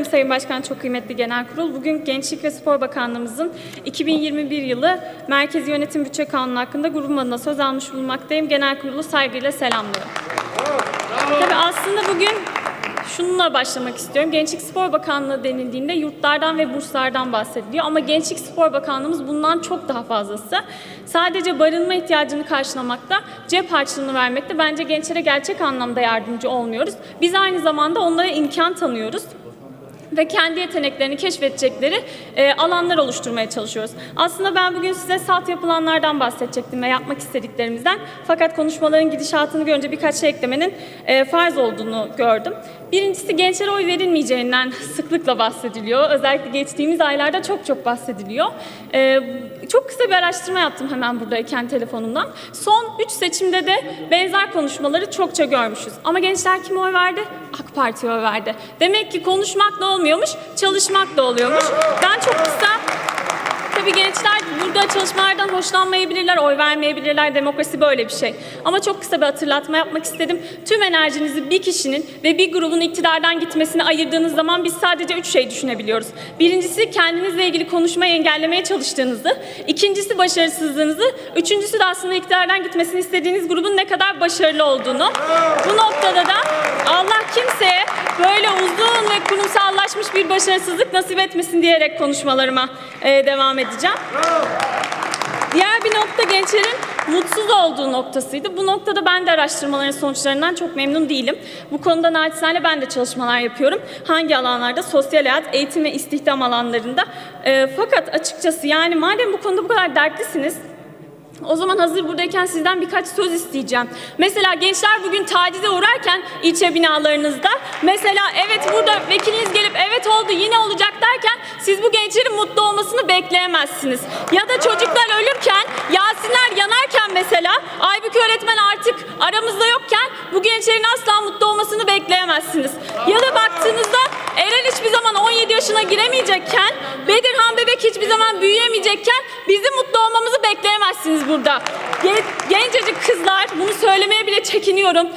ederim Sayın Başkan, çok kıymetli Genel Kurul. Bugün Gençlik ve Spor Bakanlığımızın 2021 yılı Merkezi Yönetim Bütçe Kanunu hakkında grubum adına söz almış bulunmaktayım. Genel Kurulu saygıyla selamlıyorum. Tabii aslında bugün şununla başlamak istiyorum. Gençlik Spor Bakanlığı denildiğinde yurtlardan ve burslardan bahsediliyor. Ama Gençlik Spor Bakanlığımız bundan çok daha fazlası. Sadece barınma ihtiyacını karşılamakta, cep harçlığını vermekte bence gençlere gerçek anlamda yardımcı olmuyoruz. Biz aynı zamanda onlara imkan tanıyoruz ve kendi yeteneklerini keşfedecekleri e, alanlar oluşturmaya çalışıyoruz. Aslında ben bugün size salt yapılanlardan bahsedecektim ve yapmak istediklerimizden. Fakat konuşmaların gidişatını görünce birkaç şey eklemenin e, farz olduğunu gördüm. Birincisi gençlere oy verilmeyeceğinden sıklıkla bahsediliyor. Özellikle geçtiğimiz aylarda çok çok bahsediliyor. E, çok kısa bir araştırma yaptım hemen buradayken telefonumdan. Son 3 seçimde de benzer konuşmaları çokça görmüşüz. Ama gençler kime oy verdi? AK Parti'ye verdi. Demek ki konuşmak da olmuyormuş, çalışmak da oluyormuş. Ben çok kısa Tabii gençler burada çalışmalardan hoşlanmayabilirler, oy vermeyebilirler. Demokrasi böyle bir şey. Ama çok kısa bir hatırlatma yapmak istedim. Tüm enerjinizi bir kişinin ve bir grubun iktidardan gitmesine ayırdığınız zaman biz sadece üç şey düşünebiliyoruz. Birincisi kendinizle ilgili konuşmayı engellemeye çalıştığınızı. ikincisi başarısızlığınızı. Üçüncüsü de aslında iktidardan gitmesini istediğiniz grubun ne kadar başarılı olduğunu. Bu noktada da Allah kimseye böyle uzun ve kurumsallaşmış bir başarısızlık nasip etmesin diyerek konuşmalarıma e, devam edeceğim. Diğer bir nokta gençlerin mutsuz olduğu noktasıydı. Bu noktada ben de araştırmaların sonuçlarından çok memnun değilim. Bu konuda naçizane ben de çalışmalar yapıyorum. Hangi alanlarda? Sosyal hayat, eğitim ve istihdam alanlarında. E, fakat açıkçası yani madem bu konuda bu kadar dertlisiniz, o zaman hazır buradayken sizden birkaç söz isteyeceğim. Mesela gençler bugün tacize uğrarken ilçe binalarınızda mesela evet burada vekiliniz gelip evet oldu yine olacak derken siz bu gençlerin mutlu olmasını bekleyemezsiniz. Ya da çocuklar ölürken, Yasinler yanarken mesela Aybük öğretmen artık aramızda yokken bu gençlerin asla mutlu olmasını bekleyemezsiniz. Ya da baktığınızda Eren hiçbir zaman 17 yaşına giremeyecekken, Bedirhan Bebek hiçbir zaman büyüyemeyecekken bizim mutlu olmamızı bekleyemezsiniz burada. Gen- gencecik kızlar, bunu söylemeye bile çekiniyorum.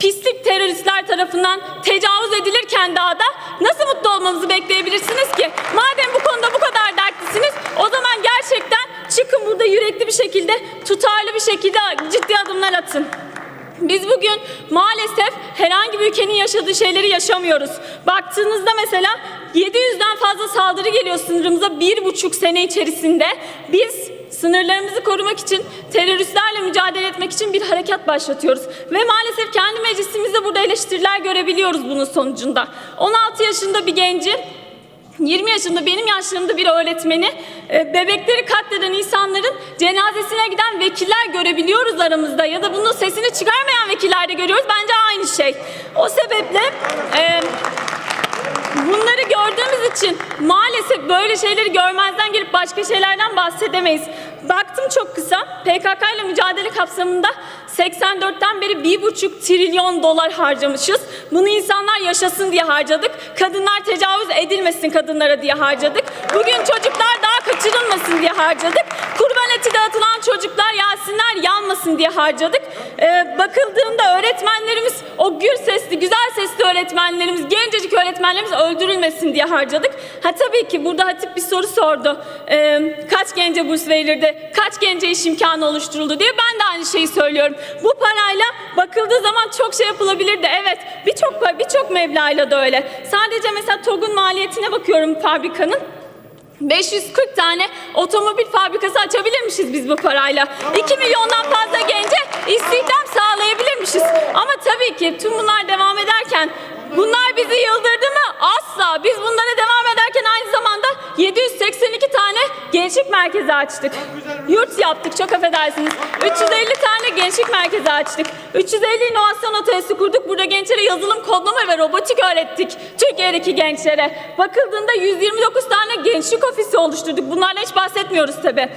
Pislik teröristler tarafından tecavüz edilirken dağda nasıl mutlu olmamızı bekleyebilirsiniz ki? Madem bu konuda bu kadar dertlisiniz, o zaman gerçekten çıkın burada yürekli bir şekilde, tutarlı bir şekilde ciddi adımlar atın. Biz bugün maalesef herhangi bir ülkenin yaşadığı şeyleri yaşamıyoruz. Baktığınızda mesela 700'den fazla saldırı geliyor sınırımıza bir buçuk sene içerisinde. Biz sınırlarımızı korumak için, teröristlerle mücadele etmek için bir harekat başlatıyoruz. Ve maalesef kendi meclisimizde burada eleştiriler görebiliyoruz bunun sonucunda. 16 yaşında bir genci 20 yaşında benim yaşlarımda bir öğretmeni e, bebekleri katleden insanların cenazesine giden vekiller görebiliyoruz aramızda ya da bunun sesini çıkarmayan vekiller de görüyoruz. Bence aynı şey. O sebeple e, bunları gördüğümüz için maalesef böyle şeyleri görmezden gelip başka şeylerden bahsedemeyiz. Baktım çok kısa PKK ile mücadele kapsamında 84'ten beri 1,5 trilyon dolar harcamışız. Bunu insanlar yaşasın diye harcadık. Kadınlar tecavüz edilmesin kadınlara diye harcadık. Bugün çocuklar daha kaçırılmasın diye harcadık. Kurban eti dağıtılan çocuklar Yasinler yanmasın diye harcadık. Ee, bakıldığında öğretmenlerimiz o gür sesli, güzel sesli öğretmenlerimiz, gencecik öğretmenlerimiz öldürülmesin diye harcadık. Ha tabii ki burada Hatip bir soru sordu. Ee, kaç gence burs verildi, kaç gence iş imkanı oluşturuldu diye ben de aynı şeyi söylüyorum. Bu parayla bakıldığı zaman çok şey yapılabilirdi. Evet birçok birçok meblağıyla da öyle. Sadece mesela TOG'un maliyetine bakıyorum fabrikanın. 540 tane otomobil fabrikası açabilirmişiz biz bu parayla. 2 milyondan fazla gence istihdam sağlayabilirmişiz. Ama tabii ki tüm bunlar devam ederken bunlar bizi yıldırdı mı? Asla. Biz bunlara devam ederken aynı zamanda 782 tane gençlik merkezi açtık. Yurt yaptık çok affedersiniz. 350 tane gençlik merkezi açtık. 350 inovasyon atölyesi kurduk. Burada gençlere yazılım, kodlama ve robotik öğrettik. Türkiye'deki gençlere. Bakıldığında 129 tane gençlik ofisi oluşturduk. Bunlardan hiç bahsetmiyoruz tabi.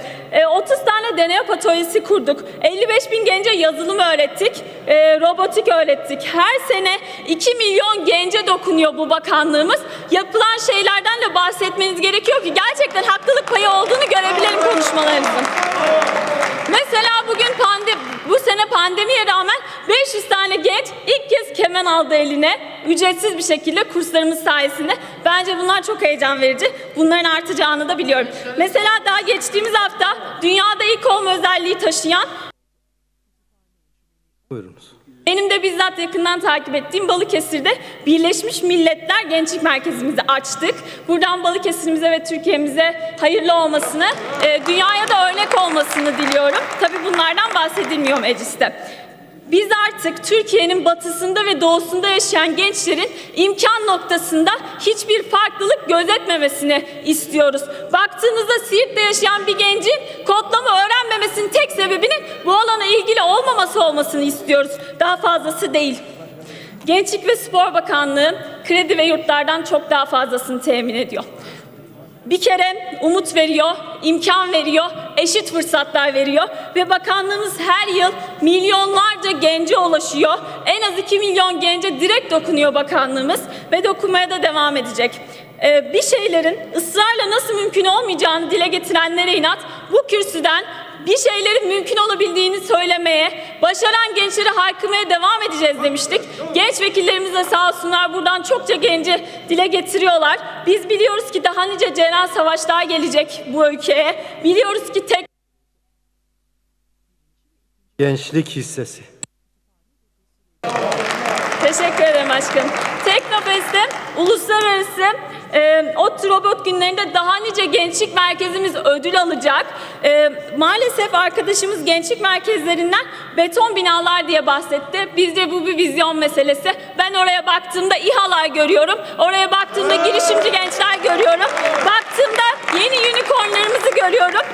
30 tane deney atölyesi kurduk. 55 bin gence yazılım öğrettik. E, robotik öğrettik. Her sene 2 milyon gence dokunuyor bu bakanlığımız. Yapılan şeylerden de bahsetmeniz gerekiyor ki gerçekten haklılık payı olduğunu görebilelim konuşmalarımızın. Mesela bugün pandemi, bu sene pandemiye rağmen 500 tane genç ilk kez kemen aldı eline. ücretsiz bir şekilde kurslarımız sayesinde. Bence bunlar çok heyecan verici. Bunların artacağını da biliyorum. Mesela daha geçtiğimiz hafta dünyada ilk olma özelliği taşıyan Buyurunuz. Benim de bizzat yakından takip ettiğim Balıkesir'de Birleşmiş Milletler Gençlik Merkezimizi açtık. Buradan Balıkesir'imize ve Türkiye'mize hayırlı olmasını, e, dünyaya da örnek olmasını diliyorum. Tabii bunlardan bahsedilmiyor mecliste. Biz artık Türkiye'nin batısında ve doğusunda yaşayan gençlerin imkan noktasında hiçbir farklılık gözetmemesini istiyoruz. Baktığınızda Siirt'te yaşayan bir gencin kodlama öğrenmemesinin tek sebebinin bu alana ilgili olmaması olmasını istiyoruz. Daha fazlası değil. Gençlik ve Spor Bakanlığı kredi ve yurtlardan çok daha fazlasını temin ediyor. Bir kere umut veriyor, imkan veriyor, eşit fırsatlar veriyor ve bakanlığımız her yıl milyonlarca gence ulaşıyor. En az 2 milyon gence direkt dokunuyor bakanlığımız ve dokunmaya da devam edecek. Ee, bir şeylerin ısrarla nasıl mümkün olmayacağını dile getirenlere inat bu kürsüden bir şeylerin mümkün olabildiğini söylemeye, başaran gençlere haykırmaya devam edeceğiz demiştik. Genç vekillerimiz de sağ olsunlar buradan çokça genci dile getiriyorlar. Biz biliyoruz ki daha nice Ceren Savaşlar gelecek bu ülkeye. Biliyoruz ki tek Gençlik hissesi. Teşekkür ederim aşkım. Teknofest'te uluslararası e, ODTÜ Robot Günlerinde daha nice gençlik merkezimiz ödül alacak. E, maalesef arkadaşımız gençlik merkezlerinden beton binalar diye bahsetti. Bizce bu bir vizyon meselesi. Ben oraya baktığımda İHA'lar görüyorum. Oraya baktığımda girişimci gençler görüyorum. Baktığımda yeni unicornlarımızı görüyorum.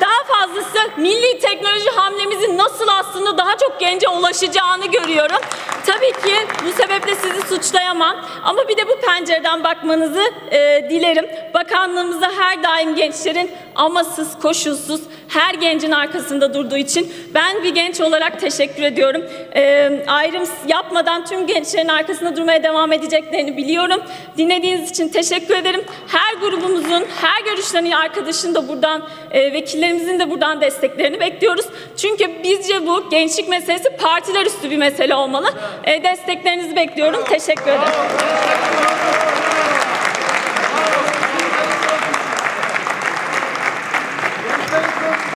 Daha fazlası milli teknoloji hamlemizin nasıl aslında daha çok gence ulaşacağını görüyorum. Tabii ki bu sebeple sizi suçlayamam ama bir de bu pencereden bakmanızı e, dilerim. Bakanlığımıza her daim gençlerin amasız, koşulsuz, her gencin arkasında durduğu için ben bir genç olarak teşekkür ediyorum. E, ayrım yapmadan tüm gençlerin arkasında durmaya devam edeceklerini biliyorum. Dinlediğiniz için teşekkür ederim. Her grubumuzun, her görüşlerin arkadaşın da buradan, e, vekillerimizin de buradan desteklerini bekliyoruz. Çünkü bizce bu gençlik meselesi partiler üstü bir mesele olmalı. E, desteklerinizi bekliyorum. Teşekkür ederim.